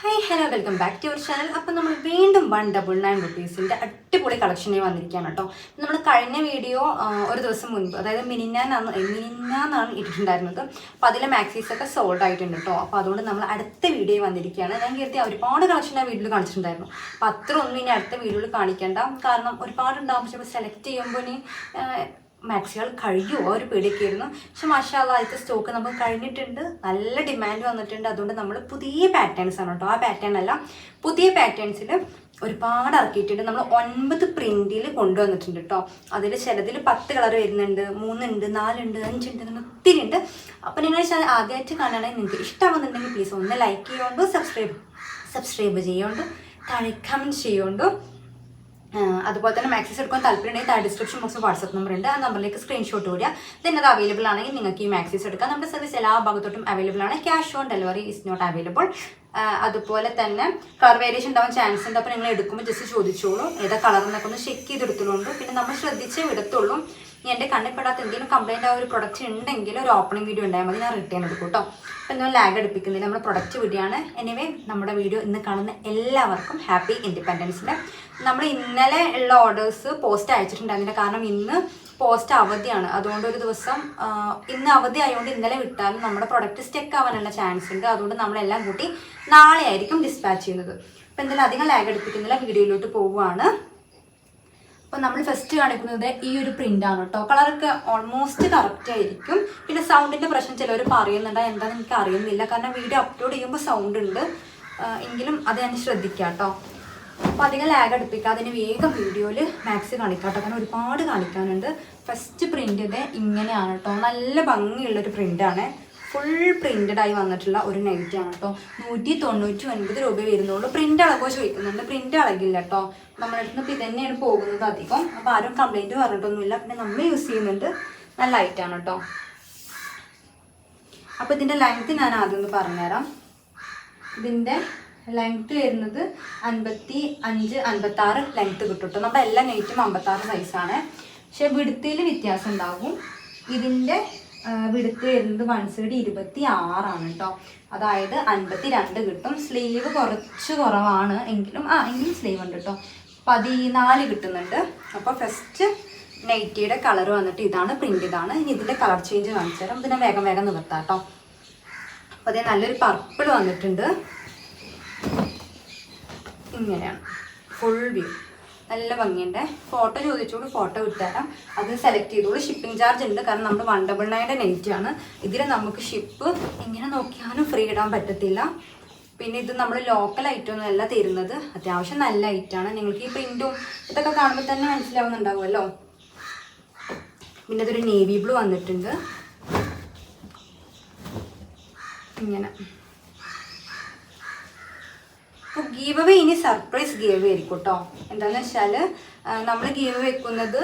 Hi hello welcome back to our channel അപ്പോൾ നമ്മൾ വീണ്ടും വൺ ഡബിൾ നയൻ റുപ്പീസിന്റെ അടിപൊളി കളക്ഷനിൽ വന്നിരിക്കുകയാണ് കേട്ടോ നമ്മൾ കഴിഞ്ഞ വീഡിയോ ഒരു ദിവസം മുൻപ് അതായത് മിനിഞ്ഞാന്നാണ് മിനിഞ്ഞാന്നാണ് ഇട്ടിട്ടുണ്ടായിരുന്നത്. അപ്പോൾ അതിലെ മാക്സീസ് ഒക്കെ സോൾഡ് ആയിട്ടുണ്ട് കേട്ടോ അപ്പോൾ അതുകൊണ്ട് നമ്മൾ അടുത്ത വീഡിയോ വന്നിരിക്കുകയാണ്. ഞാൻ കരുതി ഒരുപാട് കളക്ഷൻ ആ വീഡിയോയിൽ കാണിച്ചിട്ടുണ്ടായിരുന്നു. അപ്പോൾ അത്ര ഒന്നും ഇനി അടുത്ത വീഡിയോയിൽ കാണിക്കേണ്ട. കാരണം ഒരുപാട് പക്ഷേ സെലക്ട് ചെയ്യുമ്പോൾ ഇനി മാക്സികൾ കഴിയുമോ ഒരു പേടിക്കായിരുന്നു പക്ഷെ മാഷാല്ല ആദ്യത്തെ സ്റ്റോക്ക് നമുക്ക് കഴിഞ്ഞിട്ടുണ്ട്. നല്ല ഡിമാൻഡ് വന്നിട്ടുണ്ട്. അതുകൊണ്ട് നമ്മൾ പുതിയ പാറ്റേൺസ് ആണ് കേട്ടോ. ആ പാറ്റേൺ അല്ല പുതിയ പാറ്റേൺസിൽ ഒരുപാട് ഇറക്കിയിട്ടുണ്ട്. നമ്മൾ ഒൻപത് പ്രിന്റിൽ കൊണ്ടുവന്നിട്ടുണ്ട് കേട്ടോ. അതിൽ ചിലതിൽ പത്ത് കളർ വരുന്നുണ്ട് മൂന്നുണ്ട് നാലുണ്ട് അഞ്ചുണ്ട് അങ്ങനെ ഒത്തിരി ഉണ്ട്. അപ്പോൾ നിങ്ങൾ ആദ്യമായിട്ട് കാണുകയാണെങ്കിൽ നിങ്ങൾക്ക് ഇഷ്ടമാകുന്നുണ്ടെങ്കിൽ പ്ലീസ് ഒന്ന് ലൈക്ക് ചെയ്യുമ്പോൾ സബ്സ്ക്രൈബ് സബ്സ്ക്രൈബ് ചെയ്യുകൊണ്ട് താഴെ കമന്റ് ചെയ്യുകൊണ്ട് അതുപോലെ തന്നെ മാക്സിസ് എടുക്കാൻ താല്പര്യമുണ്ടെങ്കിൽ താഴെ ഡിസ്ക്രിപ്ഷൻ ബോക്സിൽ വാട്സപ്പ് നമ്പർ ഉണ്ട്. ആ നമ്പറിലേക്ക് സ്ക്രീൻഷോട്ട് കൂടിയാൽ ദെൻ അത് അവൈലബിൾ ആണെങ്കിൽ നിങ്ങൾക്ക് ഈ മാക്സിസ് എടുക്കാം. നമ്മുടെ സർവീസ് എല്ലാ ഭാഗത്തോട്ടും അവൈലബിൾ ആണ്. Cash on delivery is not available അതുപോലെ തന്നെ കളർ വേരിയേഷൻ ഉണ്ടാവാൻ ചാൻസ് ഉണ്ട്. അപ്പോൾ നിങ്ങൾ എടുക്കുമ്പോൾ ജസ്റ്റ് ചോദിച്ചോളൂ. ഏതാ കളർ എന്നൊക്കെ ഒന്ന് ചെക്ക് ചെയ്തെടുത്തോളൂ പിന്നെ നമ്മൾ ശ്രദ്ധിച്ചേ വിടത്തുള്ളൂ. ഇനി എന്റെ കണ്ണിൽപ്പെടാത്ത എന്തെങ്കിലും കംപ്ലൈന്റ് ആ ഒരു പ്രൊഡക്റ്റ് ഉണ്ടെങ്കിൽ ഒരു ഓപ്പണിംഗ് വീഡിയോ ഉണ്ടായാൽ മതി ഞാൻ റിട്ടേൺ എടുക്കും കേട്ടോ അപ്പോൾ എന്നാൽ ലാഗ് എടുപ്പിക്കുന്നില്ല നമ്മുടെ പ്രൊഡക്റ്റ് വീഡിയോ ആണ് എനിവേ നമ്മുടെ വീഡിയോ ഇന്ന് കാണുന്ന എല്ലാവർക്കും ഹാപ്പി ഇൻഡിപെൻഡൻസിന്റെ നമ്മൾ ഇന്നലെ ഉള്ള ഓർഡേഴ്സ് പോസ്റ്റ് അയച്ചിട്ടുണ്ടായിരുന്നില്ല. കാരണം ഇന്ന് പോസ്റ്റ് അവധിയാണ്. അതുകൊണ്ട് ഒരു ദിവസം ഇന്ന് അവധി ആയതുകൊണ്ട് ഇന്നലെ വിട്ടാലും നമ്മുടെ പ്രൊഡക്റ്റ് സ്റ്റെക്ക് ആവാനുള്ള ചാൻസ് ഉണ്ട്. അതുകൊണ്ട് നമ്മളെല്ലാം കൂട്ടി നാളെ ആയിരിക്കും ഡിസ്പാച്ച് ചെയ്യുന്നത്. അപ്പോൾ എന്തായാലും അധികം ലാഗ് എടുപ്പിക്കുന്നില്ല. വീഡിയോയിലോട്ട് പോവുകയാണ്. അപ്പോൾ നമ്മൾ ഫസ്റ്റ് കാണിക്കുന്നത് ഈ ഒരു പ്രിന്റ് ആണ് കേട്ടോ കളറൊക്കെ ഓൾമോസ്റ്റ് കറക്റ്റ് ആയിരിക്കും. പിന്നെ സൗണ്ടിന്റെ പ്രശ്നം ചിലവർ പറയുന്നുണ്ട്. എന്താണെന്ന് എനിക്ക് അറിയുന്നില്ല. കാരണം വീഡിയോ അപ്ലോഡ് ചെയ്യുമ്പോൾ സൗണ്ട് ഉണ്ട്. എങ്കിലും അത് ഞാൻ ശ്രദ്ധിക്കാം കേട്ടോ അപ്പോൾ അധികം ലാഗ് അടുപ്പിക്കുക അതിന് വേഗം വീഡിയോയിൽ മാക്സ് കാണിക്കാം കേട്ടോ കാരണം ഒരുപാട് കാണിക്കാനുണ്ട്. ഫസ്റ്റ് പ്രിന്റ് ഇത് ഇങ്ങനെയാണ് കേട്ടോ നല്ല ഭംഗിയുള്ളൊരു പ്രിന്റാണ് ഫുൾ പ്രിന്റഡ് ആയി വന്നിട്ടുള്ള ഒരു നെറ്റ് ആണ് കേട്ടോ നൂറ്റി തൊണ്ണൂറ്റി ഒൻപത് രൂപ വരുന്നുള്ളൂ പ്രിന്റ് അളകോ ചോദിക്കുന്നുണ്ട് പ്രിന്റ് അളകില്ല കേട്ടോ നമ്മുടെ അടുത്ത് ഇപ്പം ഇതന്നെയാണ് പോകുന്നത് അധികം. അപ്പോൾ ആരും കംപ്ലൈന്റ് പറഞ്ഞിട്ടൊന്നുമില്ല. പിന്നെ നമ്മൾ യൂസ് ചെയ്യുന്നുണ്ട് നല്ല ലൈറ്റാണ് കേട്ടോ അപ്പോൾ ഇതിന്റെ ലെങ്ത്ത് ഞാൻ ആദ്യം ഒന്ന് പറഞ്ഞുതരാം. ഇതിന്റെ ലെങ്ത്ത് വരുന്നത് അൻപത്തി അഞ്ച് അൻപത്തി ആറ് ലെങ്ത് കിട്ടും കേട്ടോ നമ്മുടെ എല്ലാ നെയ്റ്റും അമ്പത്താറ് സൈസാണ് പക്ഷേ വിടുത്തിൽ വ്യത്യാസം ഉണ്ടാകും. ഇതിന്റെ വിടുത്ത് വരുന്നത് വൺ സൈഡ് ഇരുപത്തി ആറാണ് കേട്ടോ അതായത് അൻപത്തി രണ്ട് കിട്ടും. സ്ലീവ് കുറച്ച് കുറവാണ് എങ്കിലും ആ എങ്കിലും സ്ലീവ് ഉണ്ട് കേട്ടോ പതിനാല് കിട്ടുന്നുണ്ട്. അപ്പോൾ ഫസ്റ്റ് നൈറ്റിയുടെ കളർ വന്നിട്ട് ഇതാണ് പ്രിന്റ് ഇതാണ്. ഇനി ഇതിന്റെ കളർ ചേഞ്ച് കാണിച്ചു തരാം. ഇതിനെ വേഗം വേഗം നിവർത്താം കേട്ടോ അപ്പോൾ അതേ നല്ലൊരു പർപ്പിൾ വന്നിട്ടുണ്ട്. ഇങ്ങനെയാണ്. ഫുൾ വ്യൂ നല്ല ഭംഗിയുണ്ട്. ഫോട്ടോ ചോദിച്ചുകൊണ്ട് ഫോട്ടോ വിട്ടുതരാം അത് സെലക്ട് ചെയ്തോളൂ. ഷിപ്പിംഗ് ചാർജ് ഉണ്ട്. കാരണം നമ്മൾ വൺ ഡബിൾ നയന്റെ നെറ്റ് ആണ്. ഇതിൽ നമുക്ക് ഷിപ്പ് ഇങ്ങനെ നോക്കിയാലും ഫ്രീ ഇടാൻ പറ്റത്തില്ല. പിന്നെ ഇത് നമ്മൾ ലോക്കൽ ഐറ്റം ഒന്നുമല്ല തരുന്നത്. അത്യാവശ്യം നല്ല ഐറ്റമാണ് നിങ്ങൾക്ക് ഈ പ്രിന്റും ഇതൊക്കെ കാണുമ്പോൾ തന്നെ മനസ്സിലാവുന്നുണ്ടാവുമല്ലോ. പിന്നെ ഇതൊരു നേവി ബ്ലൂ വന്നിട്ടുണ്ട്. ഇങ്ങനെ. അപ്പോൾ ഗീവ് അവേ ഇനി സർപ്രൈസ് ഗീവ് ആയിരിക്കും കേട്ടോ എന്താണെന്ന് വെച്ചാൽ നമ്മൾ ഗീവ് വെക്കുന്നത്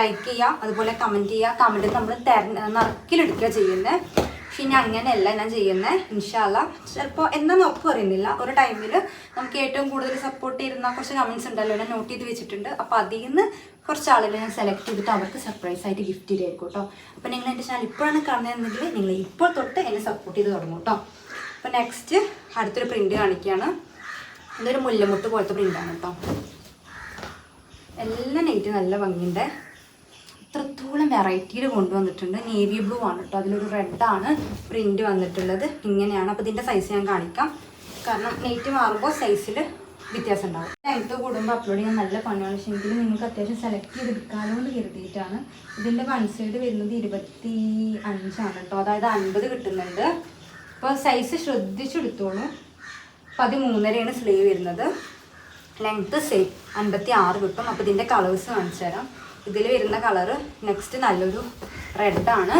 ലൈക്ക് ചെയ്യുക അതുപോലെ കമന്റ് ചെയ്യുക കമന്റ് നമ്മൾ തെര നറുക്കിലെടുക്കുക ചെയ്യുന്നത് പക്ഷെ ഇനി അങ്ങനെയല്ല ഞാൻ ചെയ്യുന്നത് ഇൻഷാല്ല ചിലപ്പോൾ എന്താ ഉറപ്പ് പറയുന്നില്ല. ഒരു ടൈമിൽ നമുക്ക് ഏറ്റവും കൂടുതൽ സപ്പോർട്ട് ചെയ്യുന്ന കുറച്ച് കമൻസ് ഉണ്ടല്ലോ ഞാൻ നോട്ട് ചെയ്ത് വെച്ചിട്ടുണ്ട്. അപ്പോൾ അതിൽ നിന്ന് കുറച്ച് ആളുകൾ ഞാൻ സെലക്ട് ചെയ്തിട്ട് അവർക്ക് സർപ്രൈസ് ആയിട്ട് ഗിഫ്റ്റ് ചെയ്തായിരിക്കും കേട്ടോ അപ്പോൾ നിങ്ങൾ എന്റെ ചാനൽ ഇപ്പോഴാണ് കാണുന്നതെങ്കിൽ നിങ്ങൾ ഇപ്പോൾ തൊട്ട് എന്നെ സപ്പോർട്ട് ചെയ്ത് തുടങ്ങും കേട്ടോ അപ്പോൾ നെക്സ്റ്റ് അടുത്തൊരു പ്രിന്റ് കാണിക്കുകയാണ് ഇതൊരു മുല്ലമുട്ട് പോലത്തെ പ്രിന്റാണ് കേട്ടോ എല്ലാം നെയ്റ്റ് നല്ല ഭംഗിയുണ്ട്. ഇത്രത്തോളം വെറൈറ്റിയിൽ കൊണ്ടുവന്നിട്ടുണ്ട്. നേവി ബ്ലൂ ആണ് കേട്ടോ അതിലൊരു റെഡാണ് പ്രിന്റ് വന്നിട്ടുള്ളത്. ഇങ്ങനെയാണ്. അപ്പോൾ ഇതിന്റെ സൈസ് ഞാൻ കാണിക്കാം. കാരണം നെയ്റ്റ് മാറുമ്പോൾ സൈസിൽ വ്യത്യാസം ഉണ്ടാവും. ലെങ്ത്ത് കൂടുമ്പോൾ അപ്ലോഡ് ചെയ്യാൻ നല്ല പണിയാണ്. പക്ഷേ എങ്കിലും നിങ്ങൾക്ക് അത്യാവശ്യം സെലക്ട് ചെയ്തെടുക്കാനോ എന്ന് കരുതിയിട്ടാണ്. ഇതിന്റെ വൺ സൈഡ് വരുന്നത് ഇരുപത്തി അഞ്ചാണ് കേട്ടോ അതായത് അൻപത് കിട്ടുന്നുണ്ട്. അപ്പോൾ സൈസ് ശ്രദ്ധിച്ചെടുത്തോളൂ. പതിമൂന്നരയാണ് സ്ലീവ് വരുന്നത്. ലെങ്ത്ത് സെയിം അൻപത്തി ആറ് കിട്ടും. അപ്പോൾ ഇതിന്റെ കളേഴ്സ് കാണിച്ചു തരാം. ഇതിൽ വരുന്ന കളറ് നെക്സ്റ്റ് നല്ലൊരു റെഡാണ്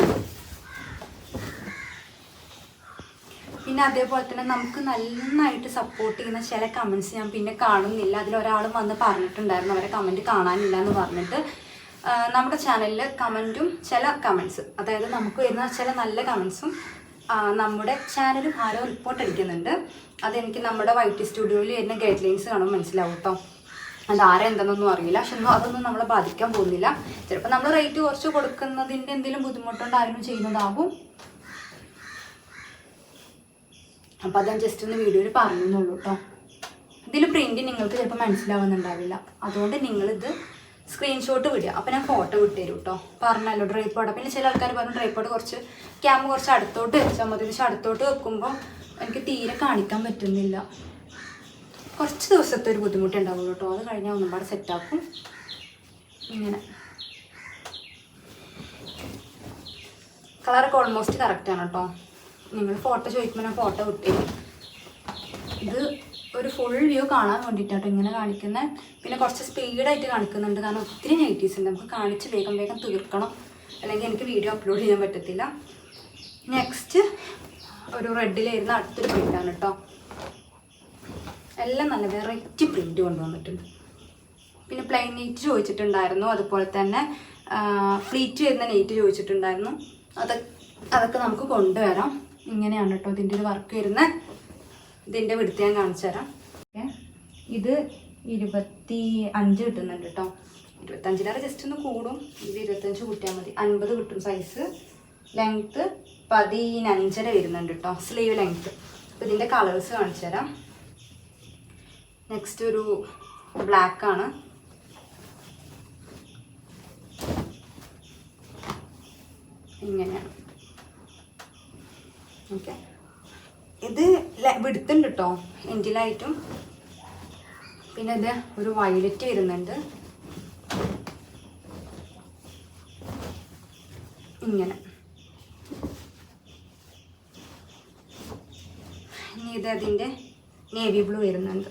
പിന്നെ അതേപോലെ തന്നെ നമുക്ക് നന്നായിട്ട് സപ്പോർട്ട് ചെയ്യുന്ന ചില കമൻസ് ഞാൻ പിന്നെ കാണുന്നില്ല. അതിലൊരാളും വന്ന് പറഞ്ഞിട്ടുണ്ടായിരുന്നു. അവരെ കമന്റ് കാണാനില്ല എന്ന് പറഞ്ഞിട്ട്. നമ്മുടെ ചാനലിൽ കമന്റും ചില കമൻസ് അതായത് നമുക്ക് വരുന്ന ചില നല്ല കമൻസും നമ്മുടെ ചാനലും ആരോ റിപ്പോർട്ട് അടിക്കുന്നുണ്ട്. അതെനിക്ക് നമ്മുടെ വൈറ്റ് സ്റ്റുഡിയോയിൽ വരുന്ന ഗൈഡ് ലൈൻസ് കാണുമ്പോൾ മനസ്സിലാവും കേട്ടോ അത് ആരെന്തെന്നൊന്നും അറിയില്ല. പക്ഷെ ഒന്നും അതൊന്നും നമ്മളെ ബാധിക്കാൻ പോകുന്നില്ല. ചിലപ്പോൾ നമ്മൾ റേറ്റ് കുറച്ച് കൊടുക്കുന്നതിന്റെ എന്തെങ്കിലും ബുദ്ധിമുട്ടുണ്ട് ആരും ചെയ്യുന്നതാകും. അപ്പം അത് ഞാൻ ജസ്റ്റ് ഒന്ന് വീഡിയോയിൽ പറഞ്ഞെന്നുള്ളൂ കേട്ടോ ഇതിൽ പ്രിന്റ് നിങ്ങൾക്ക് ചിലപ്പോൾ മനസ്സിലാവുന്നുണ്ടാവില്ല. അതുകൊണ്ട് നിങ്ങളിത് സ്ക്രീൻഷോട്ട് വിടുക. അപ്പോൾ ഞാൻ ഫോട്ടോ വിട്ടുതരും കേട്ടോ പറഞ്ഞല്ലോ ഡ്രൈപ്പോഡ് പിന്നെ ചില ആൾക്കാർ പറഞ്ഞു ഡ്രൈപ്പോഡ് കുറച്ച് ക്യാമ കുറച്ച് അടുത്തോട്ട് വെച്ചാൽ മതി പക്ഷെ അടുത്തോട്ട് വെക്കുമ്പോൾ എനിക്ക് തീരെ കാണിക്കാൻ പറ്റുന്നില്ല. കുറച്ച് ദിവസത്തെ ഒരു ബുദ്ധിമുട്ട് ഉണ്ടാവുള്ളൂ കേട്ടോ അത് കഴിഞ്ഞാൽ ഒന്നും പാടെ സെറ്റാക്കും ഇങ്ങനെ. കളറൊക്കെ ഓൾമോസ്റ്റ് കറക്റ്റാണ് കേട്ടോ നിങ്ങൾ ഫോട്ടോ ചോദിക്കുമ്പോൾ ഞാൻ ഫോട്ടോ വിട്ടേ ഇത് ഒരു ഫുൾ വ്യൂ കാണാൻ വേണ്ടിയിട്ടോ ഇങ്ങനെ കാണിക്കുന്നത് പിന്നെ കുറച്ച് സ്പീഡായിട്ട് കാണിക്കുന്നുണ്ട്. കാരണം ഒത്തിരി നെഗറ്റീവ്സ് ഉണ്ട്. നമുക്ക് കാണിച്ച് വേഗം വേഗം തീർക്കണം. അല്ലെങ്കിൽ എനിക്ക് വീഡിയോ അപ്ലോഡ് ചെയ്യാൻ പറ്റത്തില്ല. നെക്സ്റ്റ് ഒരു റെഡിലായിരുന്ന അടുത്തൊരു പ്രിന്റാണ് കേട്ടോ എല്ലാം നല്ല വെറൈറ്റി പ്രിന്റ് കൊണ്ടുവന്നിട്ടുണ്ട് പിന്നെ പ്ലെയിൻ നെയ്റ്റ് ചോദിച്ചിട്ടുണ്ടായിരുന്നു. അതുപോലെ തന്നെ ഫ്ലീറ്റ് വരുന്ന നെയ്റ്റ് ചോദിച്ചിട്ടുണ്ടായിരുന്നു. അത് അതൊക്കെ നമുക്ക് കൊണ്ടുവരാം. ഇങ്ങനെയാണ് കേട്ടോ ഇതിന്റെ ഒരു വർക്ക് വരുന്നത് ഇതിന്റെ വിടുത്ത് ഞാൻ കാണിച്ചു തരാം. ഓക്കെ. ഇത് ഇരുപത്തി അഞ്ച് കിട്ടുന്നുണ്ട് കേട്ടോ ഇരുപത്തഞ്ചിലേറെ ജസ്റ്റ് ഒന്ന് കൂടും. ഇത് ഇരുപത്തഞ്ച് കൂട്ടിയാൽ മതി. അൻപത് കിട്ടും സൈസ് ലെങ്ത്ത് പതിനഞ്ചര വരുന്നുണ്ട് കേട്ടോ സ്ലീവ് ലെങ്ത്ത് അപ്പോൾ ഇതിന്റെ കളേഴ്സ് കാണിച്ചു തരാം. നെക്സ്റ്റ് ഒരു ബ്ലാക്ക് ആണ്. ഇങ്ങനെയാണ്. ഓക്കെ. ഇത് വിടുത്തുണ്ട് കേട്ടോ എൻഡിലായിട്ടും പിന്നെ ഇത് ഒരു വയലറ്റ് വരുന്നുണ്ട്. ഇങ്ങനെ. ഇനി ഇത് അതിന്റെ നേവി ബ്ലൂ വരുന്നുണ്ട്.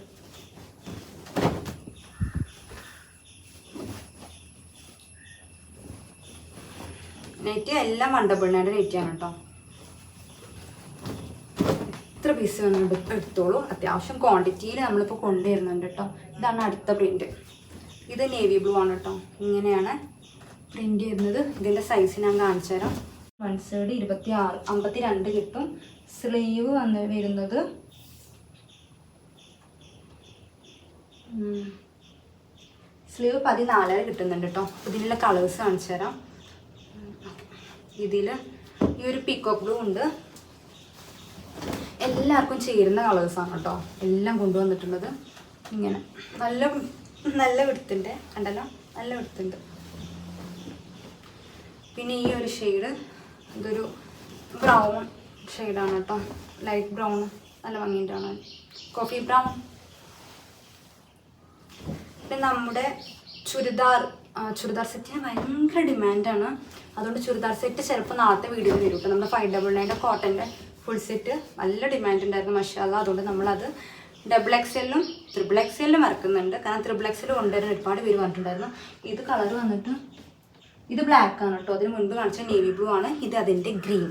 നെറ്റ് എല്ലാം വണ്ടപ്പിണ്ണയുടെ നെറ്റാണ് കേട്ടോ. പീസ് വേണം എടു- എടുത്തോളൂ. അത്യാവശ്യം ക്വാണ്ടിറ്റിയിൽ നമ്മളിപ്പോൾ കൊണ്ടുവരുന്നുണ്ട് കേട്ടോ ഇതാണ് അടുത്ത പ്രിന്റ് ഇത് നേവി ബ്ലൂ ആണ് കേട്ടോ ഇങ്ങനെയാണ് പ്രിന്റ് ചെയ്യുന്നത് ഇതിന്റെ സൈസ് ഞാൻ കാണിച്ചു തരാം. വൺ സൈഡ് ഇരുപത്തി ആറ് അമ്പത്തി രണ്ട് കിട്ടും. സ്ലീവ് വന്ന് വരുന്നത് സ്ലീവ് പതിനാലര കിട്ടുന്നുണ്ട് കേട്ടോ ഇതിലുള്ള കളേഴ്സ് കാണിച്ചു തരാം. ഇതിൽ ഈ ഒരു പീക്കോ ബ്ലൂ ഉണ്ട്. എല്ലാവർക്കും ചേരുന്ന കളേഴ്സാണ് കേട്ടോ. എല്ലാം കൊണ്ടുവന്നിട്ടുള്ളത്. ഇങ്ങനെ. നല്ല നല്ല വിടുത്തുണ്ട്. കണ്ടല്ലോ? നല്ല വിടുത്തുണ്ട്. പിന്നെ ഈ ഒരു ഷെയ്ഡ് ഇതൊരു ബ്രൗൺ ഷെയ്ഡാണ് കേട്ടോ. ലൈറ്റ് ബ്രൗൺ നല്ല ഭംഗിയിട്ടാണ് കോഫി ബ്രൗൺ പിന്നെ നമ്മുടെ ചുരിദാർ ചുരിദാർ സെറ്റിന് ഭയങ്കര ഡിമാൻഡാണ് അതുകൊണ്ട് ചുരിദാർ സെറ്റ് ചിലപ്പോൾ നാളത്തെ വീഡിയോ വരും. കേട്ടോ നമ്മുടെ ഫൈവ് ഡബിൾ നയന്റെ കോട്ടന്റെ ഫുൾ സെറ്റ് നല്ല ഡിമാൻഡ് ഉണ്ടായിരുന്നു മഷാല അതുകൊണ്ട് നമ്മളത് ഡബിൾ എക്സെല്ലും ത്രിബിൾ എക്സെല്ലും ഇറക്കുന്നുണ്ട് കാരണം ത്രിബിൾ എക്സെൽ കൊണ്ടുവരാൻ ഒരുപാട് പേര് പറഞ്ഞിട്ടുണ്ടായിരുന്നു ഇത് കളർ വന്നിട്ട് ഇത് ബ്ലാക്ക് ആണ് കേട്ടോ. അതിന് മുൻപ് കാണിച്ച നേവി ബ്ലൂ ആണ്. ഇത് അതിന്റെ ഗ്രീൻ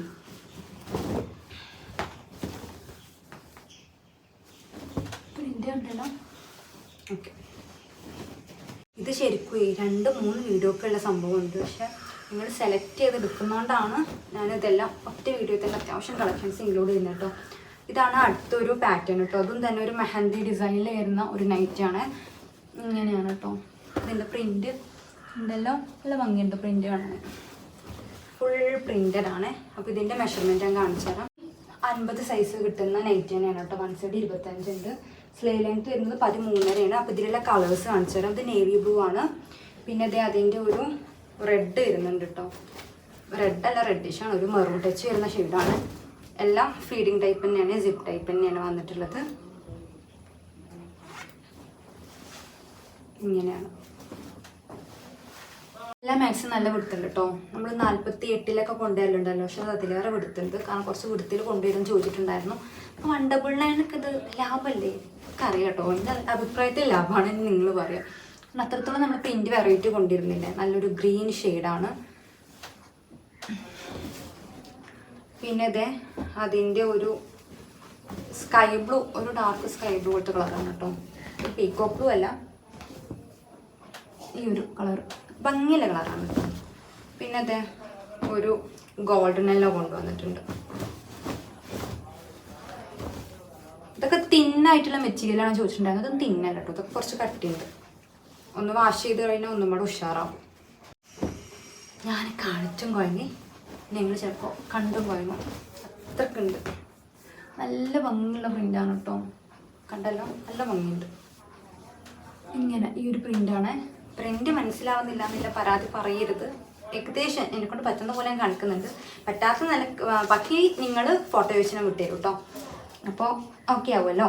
ഇത് ശരിക്കും രണ്ട് മൂന്ന് വീഡിയോ ഒക്കെ ഉള്ള സംഭവമുണ്ട് പക്ഷെ നിങ്ങൾ സെലക്ട് ചെയ്ത് എടുക്കുന്നതുകൊണ്ടാണ് ഞാനിതെല്ലാം ഒറ്റ വീഡിയോ തന്നെ അത്യാവശ്യം കളക്ഷൻസ് ഇൻക്ലൂഡ് ചെയ്യുന്നത് കേട്ടോ ഇതാണ് അടുത്തൊരു പാറ്റേൺ കേട്ടോ അതും തന്നെ ഒരു മെഹന്തി ഡിസൈനിൽ വരുന്ന ഒരു നൈറ്റാണ് ഇങ്ങനെയാണ് കേട്ടോ ഇതിന്റെ പ്രിന്റ് ഉണ്ടല്ലോ. നല്ല ഭംഗിയുണ്ട് പ്രിന്റ് കാണാൻ. ഫുൾ പ്രിന്റഡ് ആണ്. അപ്പോൾ ഇതിന്റെ മെഷർമെന്റ് ഞാൻ കാണിച്ചു തരാം. അൻപത് സൈസ് കിട്ടുന്ന നൈറ്റ് തന്നെയാണ് കേട്ടോ വൺ സൈഡ് ഇരുപത്തഞ്ചുണ്ട് സ്ലേ ലെങ്ത് വരുന്നത് പതിമൂന്നരയാണ്. അപ്പോൾ ഇതിലുള്ള കളേഴ്സ് കാണിച്ചു തരാം. ഇത് നേവി ബ്ലൂ ആണ്. പിന്നെ ഇത് അതിന്റെ ഒരു റെഡ് വരുന്നുണ്ട് കേട്ടോ റെഡ് അല്ല റെഡിഷ് ആണ്. ഒരു മെറൂൺ ടച്ച് വരുന്ന ഷെയ്ഡാണ് എല്ലാം ഫീഡിങ് ടൈപ്പ് തന്നെയാണ് സിപ്പ് ടൈപ്പ് തന്നെയാണ് വന്നിട്ടുള്ളത്. ഇങ്ങനെയാണ്. എല്ലാ മാക്സും നല്ല വിടുത്തുണ്ട് കേട്ടോ നമ്മൾ നാൽപ്പത്തി എട്ടിലൊക്കെ കൊണ്ടുവരലുണ്ടല്ലോ പക്ഷെ അത് അതിലേറെ വിടുത്തുണ്ട്. കാരണം കുറച്ച് വിടുത്തിൽ കൊണ്ടുവരും ചോദിച്ചിട്ടുണ്ടായിരുന്നു. അപ്പോൾ വൺ ഡബിൾ നയനൊക്കെ ഇത് ലാഭമല്ലേ എനിക്കറിയാം കേട്ടോ എന്റെ അഭിപ്രായത്തിൽ ലാഭമാണ് നിങ്ങൾ പറയാം. അത്രത്തോളം നമ്മൾ പ്രിന്റ് വെറൈറ്റി കൊണ്ടിരുന്നില്ല? നല്ലൊരു ഗ്രീൻ ഷെയ്ഡാണ് പിന്നെ ഇതേ അതിന്റെ ഒരു സ്കൈ ബ്ലൂ ഒരു ഡാർക്ക് സ്കൈ ബ്ലൂ പോലത്തെ കളറാണ് കേട്ടോ. പീക്കോ ബ്ലൂ അല്ല. ഈ ഒരു കളർ ഭംഗിയുള്ള കളറാണ് കേട്ടോ. പിന്നെ അതെ ഒരു ഗോൾഡൻ എല്ലാം കൊണ്ടുവന്നിട്ടുണ്ട്. ഇതൊക്കെ തിന്നായിട്ടുള്ള മെറ്റീരിയലാണ് ചോദിച്ചിട്ടുണ്ടായിരുന്നത്. തിന്നല്ല കേട്ടോ. ഇതൊക്കെ കുറച്ച് കട്ടിയുണ്ട്. ഒന്ന് വാഷ് ചെയ്ത് കഴിഞ്ഞാൽ ഒന്നും കൂടെ ഉഷാറാവും. ഞാൻ കാണിച്ചും കുഴങ്ങി. നിങ്ങൾ ചിലപ്പോൾ കണ്ടും കുഴങ്ങും. അത്രക്കുണ്ട് നല്ല ഭംഗിയുള്ള പ്രിന്റാണ് കേട്ടോ കണ്ടല്ലോ? നല്ല ഭംഗിയുണ്ട്. ഇങ്ങനെ ഈ ഒരു പ്രിന്റാണ് പ്രിന്റ് മനസ്സിലാവുന്നില്ല എന്നില്ല പരാതി പറയരുത്. ഏകദേശം എന്നെ കൊണ്ട് പറ്റുന്ന പോലെ ഞാൻ കാണിക്കുന്നുണ്ട്. പറ്റാത്ത നില ബാക്കി നിങ്ങൾ ഫോട്ടോ വെച്ചിനെ വിട്ടേരും കേട്ടോ അപ്പോൾ ഓക്കെ ആവുമല്ലോ?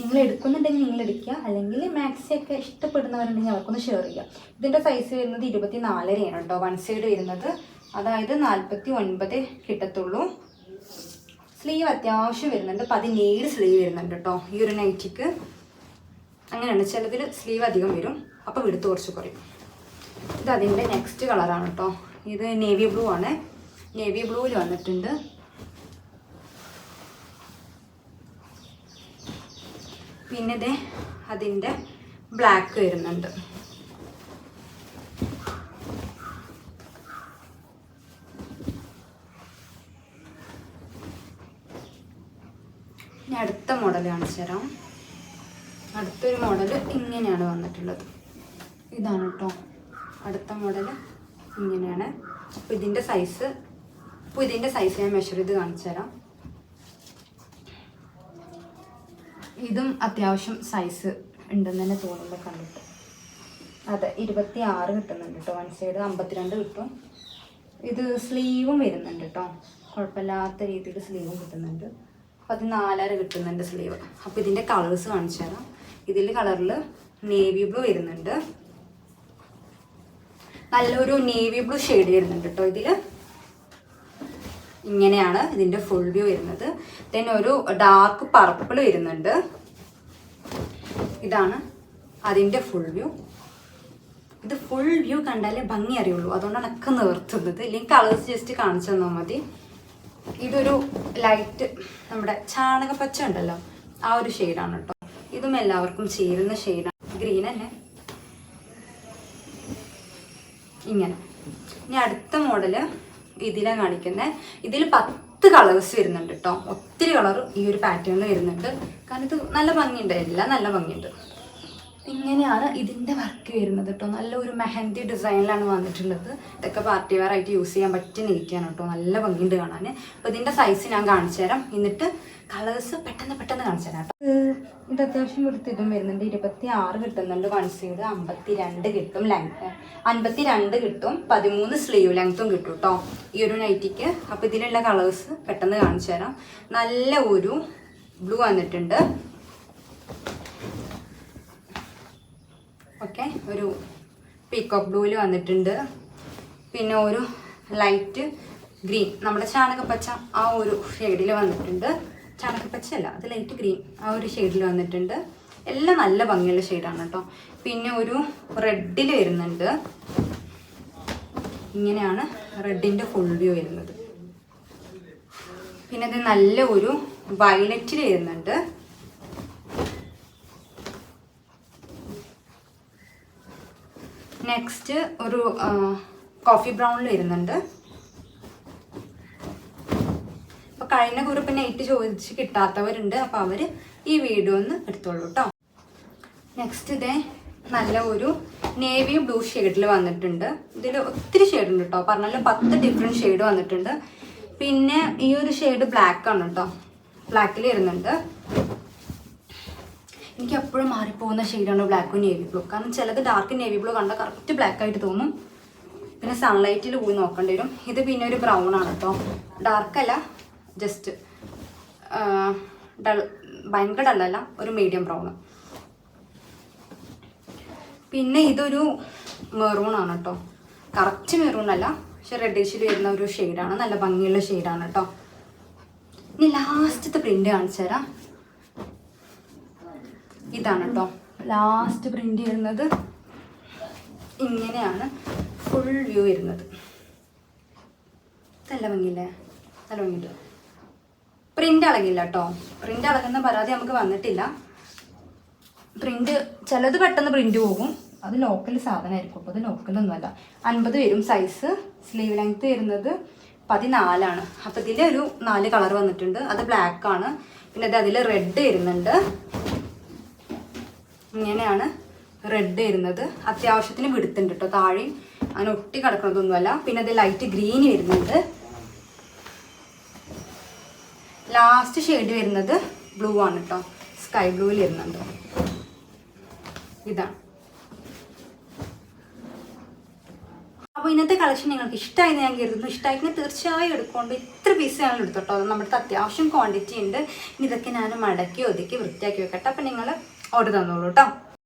നിങ്ങൾ എടുക്കുന്നുണ്ടെങ്കിൽ നിങ്ങൾ എടുക്കുക അല്ലെങ്കിൽ മാക്സി ഒക്കെ ഇഷ്ടപ്പെടുന്നവരുണ്ടെങ്കിൽ അവർക്കൊന്ന് ഷെയർ ചെയ്യുക. ഇതിന്റെ സൈസ് വരുന്നത് ഇരുപത്തി നാലരയാണ് കേട്ടോ. വൺ സൈഡ് വരുന്നത് അതായത് നാൽപ്പത്തി ഒൻപത് കിട്ടത്തുള്ളൂ. സ്ലീവ് അത്യാവശ്യം വരുന്നുണ്ട്. പതിനേഴ് സ്ലീവ് വരുന്നുണ്ട് കേട്ടോ. ഈ ഒരു നൈറ്റിക്ക് അങ്ങനെയാണ്. ചിലതിൽ സ്ലീവ് അധികം വരും. അപ്പോൾ വിടുത്ത് കുറച്ച് കുറയും. ഇത് അതിന്റെ നെക്സ്റ്റ് കളറാണ് കേട്ടോ. ഇത് നേവി ബ്ലൂ ആണ്. നേവി ബ്ലൂവിൽ വന്നിട്ടുണ്ട്. പിന്നെ ഇത് അതിന്റെ ബ്ലാക്ക് വരുന്നുണ്ട്. ഇനി അടുത്ത മോഡൽ കാണിച്ചു തരാം. അടുത്തൊരു മോഡൽ ഇങ്ങനെയാണ് വന്നിട്ടുള്ളത്. ഇതാണ് കേട്ടോ അടുത്ത മോഡൽ ഇങ്ങനെയാണ്. അപ്പോൾ ഇതിന്റെ സൈസ് അപ്പോൾ ഇതിന്റെ സൈസ് ഞാൻ മെഷർ ചെയ്ത് കാണിച്ചു തരാം. ഇതും അത്യാവശ്യം സൈസ് ഉണ്ടെന്ന് തന്നെ തോന്നുമ്പോൾ കണ്ടിട്ട്. അതെ ഇരുപത്തി ആറ് കിട്ടുന്നുണ്ട് കേട്ടോ വൺ സൈഡ് അമ്പത്തിരണ്ട് കിട്ടും. ഇത് സ്ലീവും വരുന്നുണ്ട് കേട്ടോ കുഴപ്പമില്ലാത്ത രീതിയിൽ സ്ലീവും കിട്ടുന്നുണ്ട്. പതിനാലര കിട്ടുന്നുണ്ട് സ്ലീവ് അപ്പോൾ ഇതിന്റെ കളേഴ്സ് കാണിച്ചു തരാം. ഇതിൽ കളറിൽ നേവി ബ്ലൂ വരുന്നുണ്ട്. നല്ലൊരു നേവി ബ്ലൂ ഷെയ്ഡ് വരുന്നുണ്ട് കേട്ടോ ഇതിൽ ഇങ്ങനെയാണ് ഇതിന്റെ ഫുൾ വ്യൂ വരുന്നത്. ദെൻ ഒരു ഡാർക്ക് പർപ്പിൾ വരുന്നുണ്ട്. ഇതാണ് അതിന്റെ ഫുൾ വ്യൂ ഇത് ഫുൾ വ്യൂ കണ്ടാലേ ഭംഗി അറിയുള്ളൂ. അതുകൊണ്ടാണ് ഒക്കെ നിർത്തുന്നത് ഇല്ലെങ്കിൽ കളേഴ്സ് ജസ്റ്റ് കാണിച്ചു തന്നാൽ മതി. ഇതൊരു ലൈറ്റ് നമ്മുടെ ചാണക പച്ച ഉണ്ടല്ലോ ആ ഒരു ഷെയ്ഡാണ് കേട്ടോ ഇതും എല്ലാവർക്കും ചേരുന്ന ഷെയ്ഡാണ് ഗ്രീൻ അല്ലേ? ഇങ്ങനെ. ഇനി അടുത്ത മോഡൽ ഇതിലാണ് കാണിക്കുന്നത് ഇതിൽ പത്ത് കളേഴ്സ് വരുന്നുണ്ട് കേട്ടോ ഒത്തിരി കളർ ഈ ഒരു പാറ്റേണിൽ വരുന്നുണ്ട്. കാരണം ഇത് നല്ല ഭംഗിയുണ്ട്. എല്ലാം നല്ല ഭംഗിയുണ്ട്. ഇങ്ങനെയാണ് ഇതിന്റെ വർക്ക് വരുന്നത് കേട്ടോ നല്ല ഒരു മെഹന്തി ഡിസൈനിലാണ് വന്നിട്ടുള്ളത്. ഇതൊക്കെ പാർട്ടി വെയർ ആയിട്ട് യൂസ് ചെയ്യാൻ പറ്റിയ നെയ്റ്റിയാണ് കേട്ടോ നല്ല ഭംഗിയുണ്ട് കാണാൻ അപ്പോൾ ഇതിന്റെ സൈസ് ഞാൻ കാണിച്ചു തരാം എന്നിട്ട് കളേഴ്സ് പെട്ടെന്ന് പെട്ടെന്ന് കാണിച്ചു തരാം കേട്ടോ ഇത് അത്യാവശ്യം ഇതും വരുന്നുണ്ട്. ഇരുപത്തി ആറ് കിട്ടുന്നുണ്ട്. വൺ സൈഡ് അമ്പത്തി രണ്ട് കിട്ടും ലെങ്ത് അൻപത്തി രണ്ട് കിട്ടും പതിമൂന്ന് സ്ലീവ് ലെങ്ത്തും കിട്ടും കേട്ടോ ഈ ഒരു നൈറ്റിക്ക് അപ്പോൾ ഇതിലുള്ള കളേഴ്സ് പെട്ടെന്ന് കാണിച്ചു തരാം. നല്ല ഒരു ബ്ലൂ വന്നിട്ടുണ്ട്. ഓക്കെ ഒരു പീക്കോക്ക് ബ്ലൂവിൽ വന്നിട്ടുണ്ട്. പിന്നെ ഒരു ലൈറ്റ് ഗ്രീൻ നമ്മുടെ ചാണകപ്പച്ച ആ ഒരു ഷെയ്ഡിൽ വന്നിട്ടുണ്ട്. ചാണകപ്പച്ച പച്ചയല്ല അത് ലൈറ്റ് ഗ്രീൻ ആ ഒരു ഷെയ്ഡിൽ വന്നിട്ടുണ്ട്. എല്ലാം നല്ല ഭംഗിയുള്ള ഷെയ്ഡാണ് കേട്ടോ പിന്നെ ഒരു റെഡിൽ വരുന്നുണ്ട്. ഇങ്ങനെയാണ് റെഡിന്റെ ഫുൾ വ്യൂ വരുന്നത്. പിന്നെ അത് നല്ല ഒരു വയലറ്റിൽ വരുന്നുണ്ട്. നെക്സ്റ്റ് ഒരു കോഫി ബ്രൗണിൽ വരുന്നുണ്ട് അപ്പോൾ കഴിഞ്ഞ കുറിപ്പ് നൈറ്റ് ചോദിച്ച് കിട്ടാത്തവരുണ്ട്. അപ്പോൾ അവർ ഈ വീഡിയോ ഒന്ന് എടുത്തോളൂ കേട്ടോ നെക്സ്റ്റ് ഇതേ നല്ല ഒരു നേവി ബ്ലൂ ഷെയ്ഡിൽ വന്നിട്ടുണ്ട്. ഇതിൽ ഒത്തിരി ഷെയ്ഡ് ഉണ്ട് കേട്ടോ പറഞ്ഞാലും പത്ത് ഡിഫറെന്റ് ഷെയ്ഡ് വന്നിട്ടുണ്ട്. പിന്നെ ഈ ഒരു ഷെയ്ഡ് ബ്ലാക്ക് ആണ് കേട്ടോ ബ്ലാക്കിൽ വരുന്നുണ്ട്. എനിക്ക് എപ്പോഴും മാറിപ്പോകുന്ന ഷെയ്ഡാണ് ബ്ലാക്കും നേവി ബ്ലൂ കാരണം ചിലത് ഡാർക്ക് നേവി ബ്ലൂ കണ്ട കറക്റ്റ് ബ്ലാക്ക് ആയിട്ട് തോന്നും. പിന്നെ സൺലൈറ്റിൽ പോയി നോക്കേണ്ടി വരും. ഇത് പിന്നെ ഒരു ബ്രൗൺ ആണ് കേട്ടോ ഡാർക്കല്ല ജസ്റ്റ് ഡൾ ഭയങ്കര ഡള്ളല്ല ഒരു മീഡിയം ബ്രൗൺ പിന്നെ ഇതൊരു മെറൂൺ ആണ് കേട്ടോ കറക്റ്റ് മെറൂൺ അല്ല പക്ഷെ റെഡിഷിൽ വരുന്ന ഒരു ഷെയ്ഡാണ് നല്ല ഭംഗിയുള്ള ഷെയ്ഡാണ് കേട്ടോ ഇനി ലാസ്റ്റത്തെ പ്രിന്റ് കാണിച്ചു തരാം. ഇതാണ് കേട്ടോ ലാസ്റ്റ് പ്രിന്റ് വരുന്നത്. ഇങ്ങനെയാണ് ഫുൾ വ്യൂ വരുന്നത്. നല്ല ഭംഗിയില്ലേ? നല്ല ഭംഗിയുണ്ട്. പ്രിന്റ് അളകില്ല കേട്ടോ പ്രിന്റ് അളകുന്ന പരാതി നമുക്ക് വന്നിട്ടില്ല. പ്രിന്റ് ചിലത് പെട്ടെന്ന് പ്രിന്റ് പോകും. അത് ലോക്കൽ സാധനമായിരിക്കും അപ്പോൾ അത് ലോക്കലൊന്നുമല്ല അൻപത് വരും സൈസ് സ്ലീവ് ലെങ്ത് വരുന്നത് പതിനാലാണ്. അപ്പോൾ ഇതിൽ ഒരു നാല് കളർ വന്നിട്ടുണ്ട്. അത് ബ്ലാക്ക് ആണ്. പിന്നെ അത് അതിൽ റെഡ് വരുന്നുണ്ട്. ഇങ്ങനെയാണ് റെഡ് വരുന്നത്. അത്യാവശ്യത്തിന് വിടുത്തുണ്ട് കേട്ടോ താഴെയും അങ്ങനെ ഒട്ടി കിടക്കുന്നതൊന്നുമല്ല. പിന്നെ അത് ലൈറ്റ് ഗ്രീൻ വരുന്നുണ്ട്. ലാസ്റ്റ് ഷെയ്ഡ് വരുന്നത് ബ്ലൂ ആണ് കേട്ടോ സ്കൈ ബ്ലൂവിൽ വരുന്നുണ്ട്. ഇതാണ് അപ്പോൾ ഇന്നത്തെ കളക്ഷൻ നിങ്ങൾക്ക് ഇഷ്ടമായി ഞാൻ കരുതുന്നു. ഇഷ്ടമായിട്ട് തീർച്ചയായും എടുക്കൊണ്ട് ഇത്ര പീസ് ഞങ്ങൾ എടുത്തോട്ടോ. നമ്മുടെ അത്യാവശ്യം ക്വാണ്ടിറ്റി ഉണ്ട്. ഇതൊക്കെ ഞാൻ മടക്കി ഒതുക്കി വൃത്തിയാക്കി വെക്കട്ടെ. അപ്പം നിങ്ങൾ ഓർഡർ തന്നോളൂ കേട്ടോ